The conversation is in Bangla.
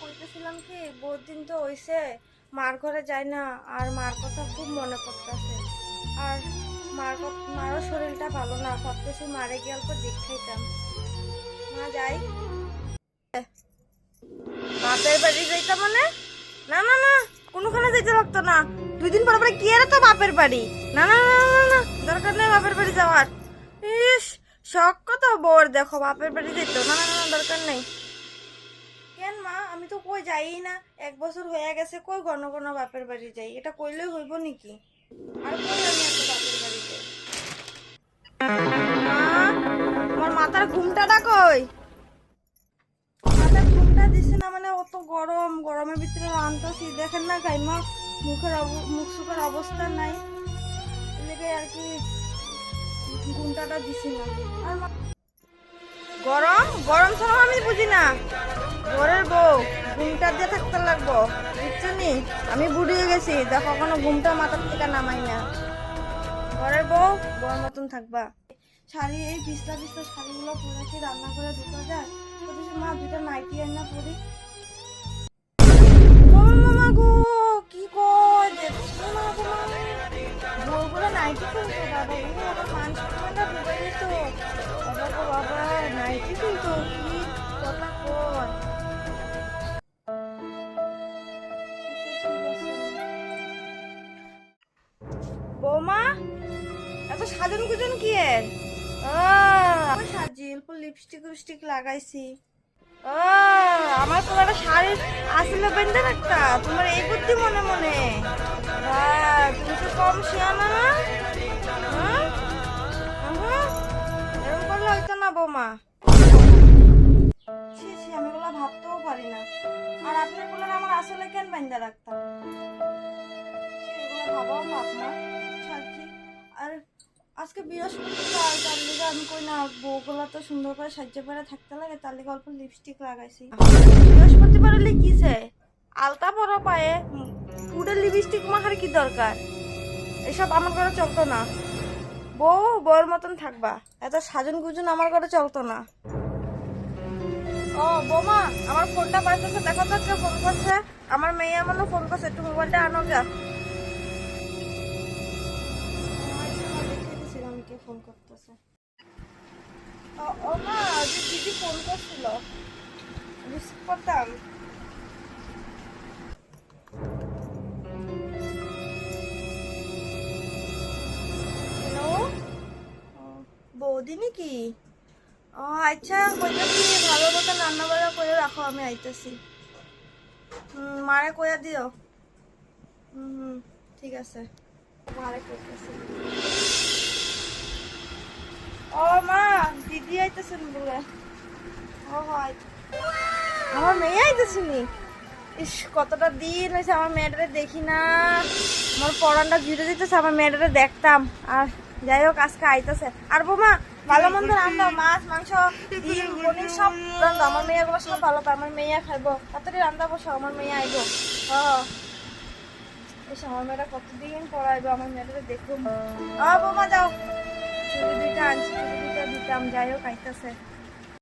কইতেছিলাম কি বহুত দিন তো হইছে মার ঘরে যাই না আর মার কথা খুব মনে পড়তেছে। আর মার মারও শরীরটা ভালো না ভাবতেছি মারে গিয়ে অল্প দেখাইতাম মা যাই। বাপের বাড়ি যাইতা মানে? না না না কোনোখানে যাইতে লাগতো না। দুই দিন পর পরে কি আর তো বাপের বাড়ি? না না না না, না দরকার নেই বাপের বাড়ি যাওয়ার। ইস শখ কত বোর দেখো বাপের বাড়ি যেত না না না, দরকার নেই। কেন মা? আমি তো কই যাই না। এক বছর হয়ে গেছে, কই ঘন ঘন বাপের বাড়ি যাই? এটা কইলেই হইব নাকি? আর কই আমি এত বাপের বাড়ি যাই? আমার মাথার ঘুমটাটা কই ঘুমটা দিছে না মানে গরম না মুখ নাই। কি না। গরম? গরম আমি বুঝি না। ঘরের বউ, ঘুমটা দিয়ে থাকতে লাগবো। বুঝছ নি? আমি বুড়ি হয়ে গেছি দেখো কোনো ঘুমটা মাথার থেকে নামাই না। ঘরের বউ বউর মতন থাকবা। শাড়ি, এই পিছলা পিছলা শাড়িগুলো পরে কি রান্না করে ঢুকা যায় মা দুইটা নাইটি আর না পরি। ও মামা গো, কি কয় দেখছ নাইটি নাইটি কিনতো বৌমা এত সাজন গুজন কি এর সাজি অল্প লিপস্টিক লিপস্টিক লাগাইছি। আহ, আমার পুরোটা শাড়ি আসলে বেঁধে রাখতা তোমার এই বুদ্ধি মনে মনে। তুমি তো কম শিয়ানা না হ্যাঁ? এরকম করলে হইতো না বৌমা। ছি আমি এগুলো ভাবতেও পারি না। আর আপনারগুলো আমার আসলে কেন বেঁধে রাখতাম? ভাবাও পাপ না। আজকে বৃহস্পতিবার, তার লিগে আমি কই না, বউগুলা তো সুন্দর করে সাজ্জা পরে থাকতে লাগে, তার লিগে অল্প লিপস্টিক লাগাইছি। বৃহস্পতিবার হলে কিছে আলতা পরা পায়ে পুরো লিপস্টিক মাখার কি দরকার? এসব আমার ঘরে চলতো না। বউ বউর মতন থাকবা। এত সাজন গুজন আমার ঘরে চলতো না। ও, বৌমা, আমার ফোনটা বাজতেছে দেখো তো কে ফোন করছে। আমার মেয়ে আমারও ফোন করছে, একটু মোবাইলটা আনো গা ফোন করতেছে। ও মা দিদি ফোন করছিল। রিসিভ করতাম। হ্যালো? বৌদি নাকি ও আচ্ছা কইতাছি ভালো মতো রান্না বান্না করে রাখো আমি আইতেছি। হুম মারে কইয়া দিও। হুম হুম ঠিক আছে। মারে কইতেছি। ও মা, দিদি আইতেছেন বলে। ও হয় আমার মেয়ে আইতেছিনি ইস, কতটা দিন হয়েছে আমার মেয়েটারে দেখি না। আমার পড়ানটা জুড়ে দিতেছে, আমার মেয়েটারে দেখতাম। আর যাই হোক, আজকে আইতেছে। আর বৌমা, ভালো মন্দ রান্না, মাছ, মাংস, ডিম, পনির সব রান্না। আমার মেয়েগুলো সব ভালো পায়, আমার মেয়ে খাইবো। তাড়াতাড়ি রান্না বসো, আমার মেয়ে আইবো। ও আমার মেয়েটা কতদিন পড়াইবো, আমার মেয়েটারে দেখব। আ বৌমা, যাও। ছবি দুইটা আনছি চুরি দুইটা দিতাম যাই হোক আইতেছে।